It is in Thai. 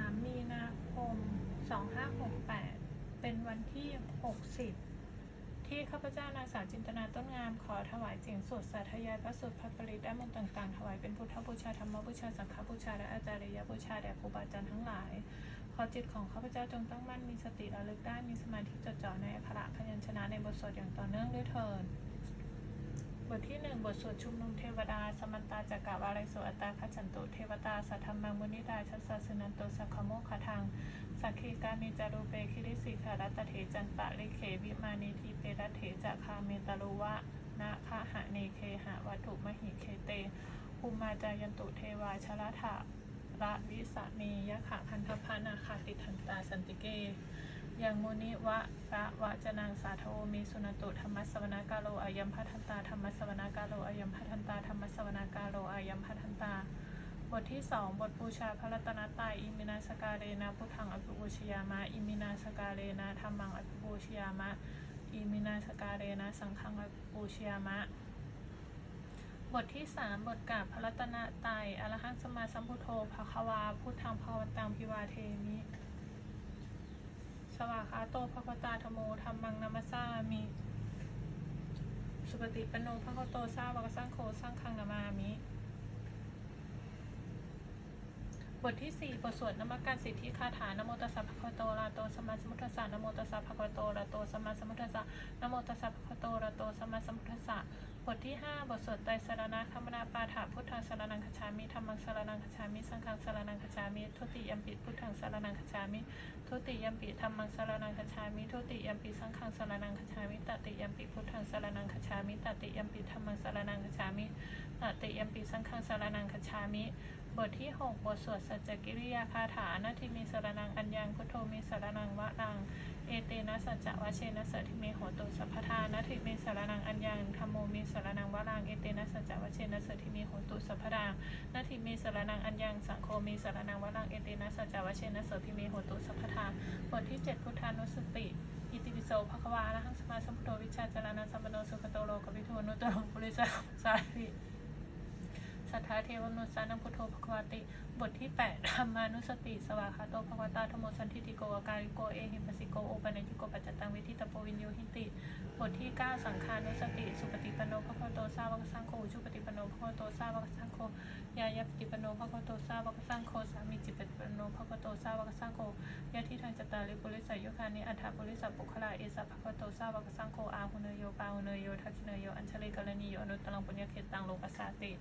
3 มีนาคม 2568 เป็นวันที่ 60 ที่ข้าพเจ้านางสาวจินตนาต้นงาม ขอถวายเสียงสวดสาธยายพระสูตรพระปริตได้มนต์ต่างๆ ถวายเป็นพุทธบูชาธรรมบูชาสังฆบูชาและอาจารยบูชาแด่ครูบาอาจารย์ทั้งหลาย ขอจิตของข้าพเจ้าจงตั้งมั่นมีสติระลึกได้มีสมาธิจดจ่อในอักขระพยัญชนะในบทสวดอย่างต่อเนื่องด้วยเถิด บทที่หนึ่งบทสวดชุมนุมเทวดา สมันตาจักกะวาไรโสอัตตาคัจันตุเทวตา สัทธรรมังมุนิดาชัสสะสนันโตสักขโมคทางสักขีกามิจารุเปคิริสิขารัตเถจันปะลิเขวิมานีทีเปรัตเถจะคาเมตารุวะนะคาหะเนเคหะวัตถุมหิเคเตภูมาจายันตุเทวาชลถะระวิสะเนยะขะพันธพานาคาติทันตาสันติเก ยังมุนิวะระวะจนังสาโทมีสุนตุธรรมสวนากาโลอายัมพัทันตาธรรมสวนากาโลอายัมพัทันตาธรรมสวนากาโลอายัมพัทันตา บทที่สองบทบูชาพระรัตนตรัยอิมินาสกาเรนะพุทธังอภิบูชยามะอิมินาสกาเรนะธรรมังอภิบูชยามะอิมินาสกาเรนะสังฆังอภิบูชยามะบทที่สามบทกราบพระรัตนตรัยอรหังสมาสัมพุทโธภะควาพุทธังภาวตังพิวาเทมิ วากาโตภควตาธโมธรรมังนามาสามี สุปฏิปโนภควโตสาวกสังโฆสังฆังนามามิ บทที่สี่บทสวดนมักการสิทธิคาถานโมตัสสะภะคะวะโตระโตสัมมาสัมพุทธัสสะนโมตัสสะภะคะวะโตระโตสัมมาสัมพุทธัสสะนโมตัสสะภะคะวะโตระโตสัมมาสัมพุทธัสสะบทที่ห้าบทสวดไตรสรณคมนาปาฐะพุทธังสรนังคจฉามิธรรมังสรนังคจฉามิ สังฆังสรนังคจฉามิ ทุติยัมปิพุทธังสรนังคจฉามิ ทุติยัมปิธรรมังสรนังคจฉามิ ทุติยัมปิสังฆังสรนังคจฉามิ ตติยัมปิพุทธังสรนังคจฉามิ ตติยัมปิธรรมังสรนังคจฉามิ ตติยัมปิสังฆังสรนังคจฉามิ บทที่ 6 บทสวดสัจจกิริยาคาถานาทิมีสรนังอัญญังพุทโธมีสรนังวะรัง เอเตนะสัจจะวะเชนะสัทธิเมโหตุสัพพทานาทิมีสรนังอัญญังธรรมโมมีสรนังวะรัง เอเตนะสัจจะวะเชนะสัทธิเมโหตุสัพพทานาทิมีสรนังอัญญังสังโฆมีสรนังวะรัง เอเตนะสัจจะวะเชนะสัทธิเมโหตุสัพพทาบทที่ 7 พุทธานุสติอิติปิโสภควาอะหังสมาสัมพุทโธวิชาจารณะสัมปโนสุขโตโลกวิทูนุตตรปุริสาสาริ สัทธาเทวมนุสานังพุทโธภควติ บทที่8ธรรมานุสติ สวากาโตภควตาธโมสันทิติโกอาการิโกเอหิปัสสิโกโอปัญญิโกปัจจตังวิทิตโปวินโยหิติ บทที่ 9 สังขานุสติ สุปฏิปันโนภควโตสาวกสังโฆอุชุปฏิปันโนภควโตสาวกสังโฆยายปฏิปันโนภควโตสาวกสังโฆสามีจิปฏิปันโนภควโตสาวกสังโฆยะทิทางจตาริปุริสายุคานิอัฏฐปุริสปุคลาเอสะภควโตสาวกสังโฆอาหุเนโยปาหุเนโยทักขิเนโยอัญชลิกรณีโยอนุตตรังปุญญเขตังโลกัสสาติ